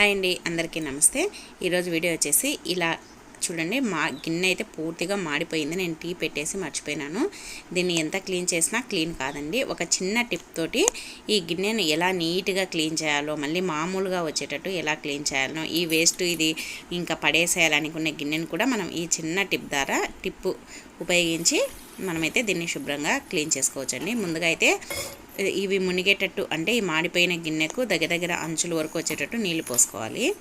Hi అండి అందరికీ నమస్తే. ఈరోజు వీడియో వచ్చేసి ఇలా చూడండి మా గిన్నె అయితే పూర్తిగా మాడిపోయింది. నేను టీ పెట్టేసి మర్చిపోయినాను. దీన్ని ఎంత క్లీన్ చేసినా క్లీన్ కాదండి. ఒక చిన్న టిప్ తోటి ఈ గిన్నెను ఎలా నీట్గా క్లీన్ చేయాలో మళ్ళీ మామూలుగా వచ్చేటట్టు ఎలా క్లీన్ చేయాలో ఈ వేస్ట్ ఇది ఇంకా పడేసేయాలనుకునే గిన్నెను కూడా మనం ఈ చిన్న టిప్ ద్వారా టిప్పు ఉపయోగించి మనమైతే దీన్ని శుభ్రంగా క్లీన్ చేసుకోవచ్చండి. ముందుగా అయితే ఇవి మునిగేటట్టు అంటే ఈ మాడిపోయిన గిన్నెకు దగ్గర దగ్గర అంచుల వరకు వచ్చేటట్టు నీళ్ళు పోసుకోవాలి.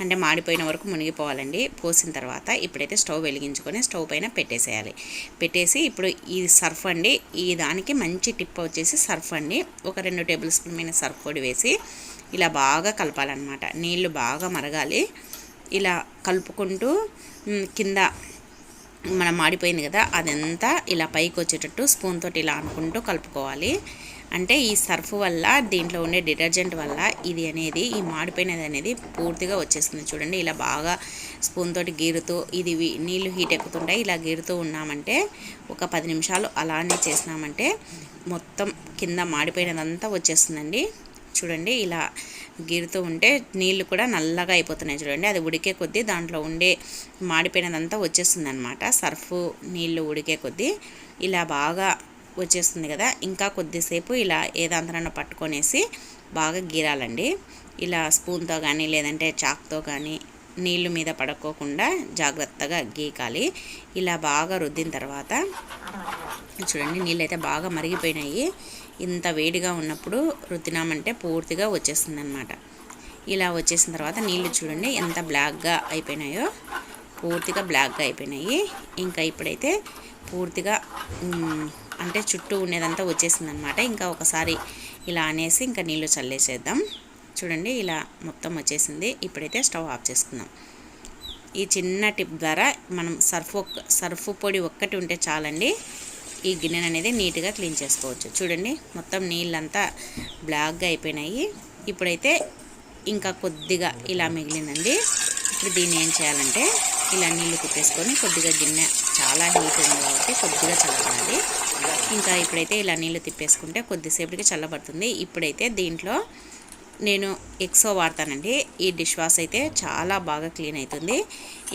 అంటే మాడిపోయిన వరకు మునిగిపోవాలండి. పోసిన తర్వాత ఇప్పుడైతే స్టవ్ వెలిగించుకొని స్టవ్ పైన పెట్టేసేయాలి. పెట్టేసి ఇప్పుడు ఈ సర్ఫ్ అండి ఈ దానికి మంచి టిప్ వచ్చేసి సర్ఫ్ అండి. ఒక రెండు టేబుల్ స్పూన్ మీద సర్ఫ్ పొడి వేసి ఇలా బాగా కలపాలన్నమాట. నీళ్ళు బాగా మరగాలి. ఇలా కలుపుకుంటూ కింద మనం మాడిపోయింది కదా అదంతా ఇలా పైకి వచ్చేటట్టు స్పూన్ తోటి ఇలా అనుకుంటూ కలుపుకోవాలి. అంటే ఈ సర్ఫ్ వల్ల దీంట్లో ఉండే డిటర్జెంట్ వల్ల ఇది అనేది ఈ మాడిపోయినది అనేది పూర్తిగా వచ్చేస్తుంది. చూడండి ఇలా బాగా స్పూన్ తోటి గీరుతూ ఇది నీళ్ళు హీట్ ఎక్కుతుంటాయి ఇలా గీరుతూ ఉన్నామంటే ఒక పది నిమిషాలు అలానే చేసినామంటే మొత్తం కింద మాడిపోయినదంతా వచ్చేస్తుందండి. చూడండి ఇలా గీరుతూ ఉంటే నీళ్ళు కూడా నల్లగా అయిపోతున్నాయి చూడండి. అది ఉడికే కొద్దీ దాంట్లో ఉండే మాడిపోయినదంతా వచ్చేస్తుంది అనమాట సర్ఫ్ నీళ్ళు ఉడికే కొద్దీ ఇలా బాగా వచ్చేస్తుంది కదా. ఇంకా కొద్దిసేపు ఇలా ఏదంతనన్నా పట్టుకొనేసి బాగా గీరాలండి. ఇలా స్పూన్తో కానీ లేదంటే చాక్తో కానీ నీళ్ళు మీద పడుకోకుండా జాగ్రత్తగా గీకాలి. ఇలా బాగా రుద్దిన తర్వాత చూడండి నీళ్ళు అయితే బాగా మరిగిపోయినాయి. ఇంత వేడిగా ఉన్నప్పుడు రుద్దినామంటే పూర్తిగా వచ్చేస్తుంది అనమాట ఇలా వచ్చేసిన తర్వాత నీళ్ళు చూడండి ఎంత బ్లాక్గా అయిపోయినాయో పూర్తిగా బ్లాక్గా అయిపోయినాయి. ఇంకా ఇప్పుడైతే పూర్తిగా అంటే చుట్టూ ఉండేదంతా వచ్చేసింది అనమాట ఇంకా ఒకసారి ఇలా అనేసి ఇంకా నీళ్ళు చల్లేసేద్దాం. చూడండి ఇలా మొత్తం వచ్చేసింది. ఇప్పుడైతే స్టవ్ ఆఫ్ చేసుకుందాం. ఈ చిన్న టిప్ ద్వారా మనం సర్ఫ్ సర్ఫ్ పొడి ఒక్కటి ఉంటే చాలండి. ఈ గిన్నెను అనేది నీట్గా క్లీన్ చేసుకోవచ్చు. చూడండి మొత్తం నీళ్ళంతా బ్లాక్గా అయిపోయినాయి. ఇప్పుడైతే ఇంకా కొద్దిగా ఇలా మిగిలిందండి. ఇప్పుడు దీన్ని ఏం చేయాలంటే ఇలా నీళ్ళు కుట్టేసుకొని కొద్దిగా గిన్నె చాలా హీట్ ఉంది కాబట్టి కొద్దిగా చల్లబడాలి. ఇంకా ఇప్పుడైతే ఇలా నీళ్ళు తిప్పేసుకుంటే కొద్దిసేపటికి చల్లబడుతుంది. ఇప్పుడైతే దీంట్లో నేను ఎక్సో వాడతానండి. ఈ డిష్ వాష్ అయితే చాలా బాగా క్లీన్ అవుతుంది.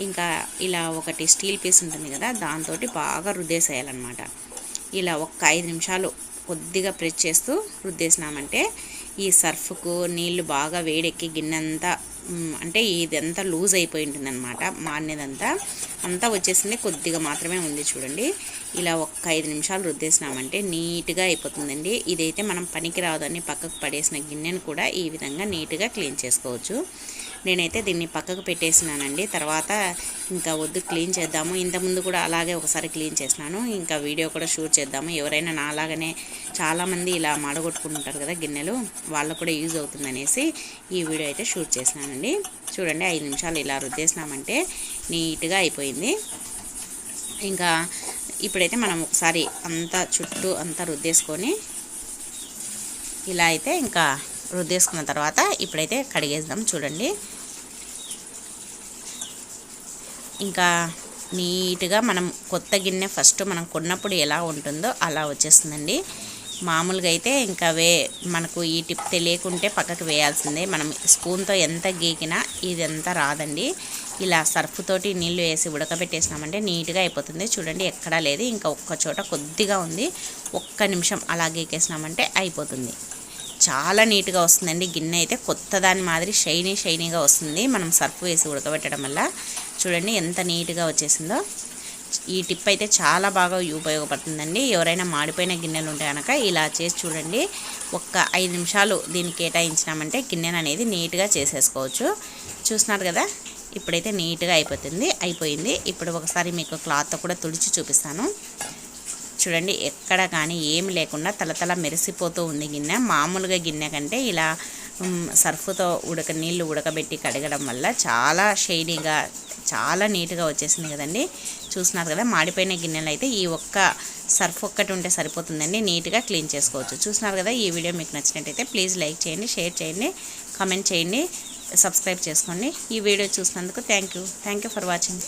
ఇంకా ఇలా ఒకటి స్టీల్ పీస్ ఉంటుంది కదా దాంతో బాగా రుద్దేసేయాలన్నమాట. ఇలా ఒక్క ఐదు నిమిషాలు కొద్దిగా ప్రెస్ చేస్తూ రుద్దేసినామంటే ఈ సర్ఫ్కు నీళ్ళు బాగా వేడెక్కి గిన్నెంతా అంటే ఇదంతా లూజ్ అయిపోయి ఉంటుంది అనమాట మానేదంతా అంతా వచ్చేసింది కొద్దిగా మాత్రమే ఉంది చూడండి. ఇలా ఒక్క ఐదు నిమిషాలు రుద్దేసినామంటే నీట్గా అయిపోతుందండి. ఇదైతే మనం పనికి రాదని పక్కకు పడేసిన గిన్నెను కూడా ఈ విధంగా నీట్గా క్లీన్ చేసుకోవచ్చు. నేనైతే దీన్ని పక్కకు పెట్టేసినానండి. తర్వాత ఇంకా వద్దు క్లీన్ చేద్దాము. ఇంతకుముందు కూడా అలాగే ఒకసారి క్లీన్ చేసినాను. ఇంకా వీడియో కూడా షూట్ చేద్దాము. ఎవరైనా నా అలాగనే చాలామంది ఇలా మాడగొట్టుకుంటుంటారు కదా గిన్నెలు వాళ్ళకు కూడా యూజ్ అవుతుందనేసి ఈ వీడియో అయితే షూట్ చేసినానండి. చూడండి ఐదు నిమిషాలు ఇలా రుద్దేసినామంటే నీట్గా అయిపోయింది. ఇంకా ఇప్పుడైతే మనం ఒకసారి అంతా చుట్టూ అంతా రుద్దేసుకొని ఇలా అయితే ఇంకా రుద్దేసుకున్న తర్వాత ఇప్పుడైతే కడిగేద్దాం చూడండి. ఇంకా నీట్గా మనం కొత్త గిన్నె ఫస్ట్ మనం కొన్నప్పుడు ఎలా ఉంటుందో అలా వచ్చేస్తుందండి. మామూలుగా అయితే ఇంకా వే మనకు ఈ టిప్ తెలియకుంటే పక్కకు వేయాల్సిందే. మనం స్పూన్తో ఎంత గీకినా ఇదంతా రాదండి. ఇలా సర్ఫ్ తోటి నీళ్ళు వేసి ఉడకబెట్టేసినామంటే నీట్గా అయిపోతుంది. చూడండి ఎక్కడా లేదు. ఇంకా ఒక్క చోట కొద్దిగా ఉంది. ఒక్క నిమిషం అలా గీకేసినామంటే అయిపోతుంది. చాలా నీట్గా వస్తుందండి. గిన్నె అయితే కొత్త దాని మాదిరి షైనీ షైనీగా వస్తుంది. మనం సర్ఫ్ వేసి ఉడకబెట్టడం వల్ల చూడండి ఎంత నీట్గా వచ్చేసిందో. ఈ టిప్ అయితే చాలా బాగా ఉపయోగపడుతుందండి. ఎవరైనా మాడిపోయిన గిన్నెలు ఉంటే కనుక ఇలా చేసి చూడండి. ఒక్క ఐదు నిమిషాలు దీన్ని కేటాయించినామంటే గిన్నెను అనేది నీట్గా చేసేసుకోవచ్చు. చూస్తున్నారు కదా? ఇప్పుడైతే నీట్గా అయిపోతుంది అయిపోయింది. ఇప్పుడు ఒకసారి మీకు క్లాత్ కూడా తుడిచి చూపిస్తాను. చూడండి ఎక్కడ కానీ ఏమి లేకుండా తలతల మెరిసిపోతూ ఉంది గిన్నె. మామూలుగా గిన్నె కంటే ఇలా సర్ఫ్తో ఉడక నీళ్ళు ఉడకబెట్టి కడగడం వల్ల చాలా షైనీగా చాలా నీట్గా వచ్చేసింది కదండి. చూస్తున్నారు కదా మాడిపోయిన గిన్నెలు అయితే ఈ ఒక్క సర్ఫ్ ఒక్కటి ఉంటే సరిపోతుందండి. నీట్గా క్లీన్ చేసుకోవచ్చు. చూస్తున్నారు కదా ఈ వీడియో మీకు నచ్చినట్టయితే ప్లీజ్ లైక్ చేయండి షేర్ చేయండి కామెంట్ చేయండి సబ్స్క్రైబ్ చేసుకోండి. ఈ వీడియో చూసినందుకు thank you. Thank you for watching.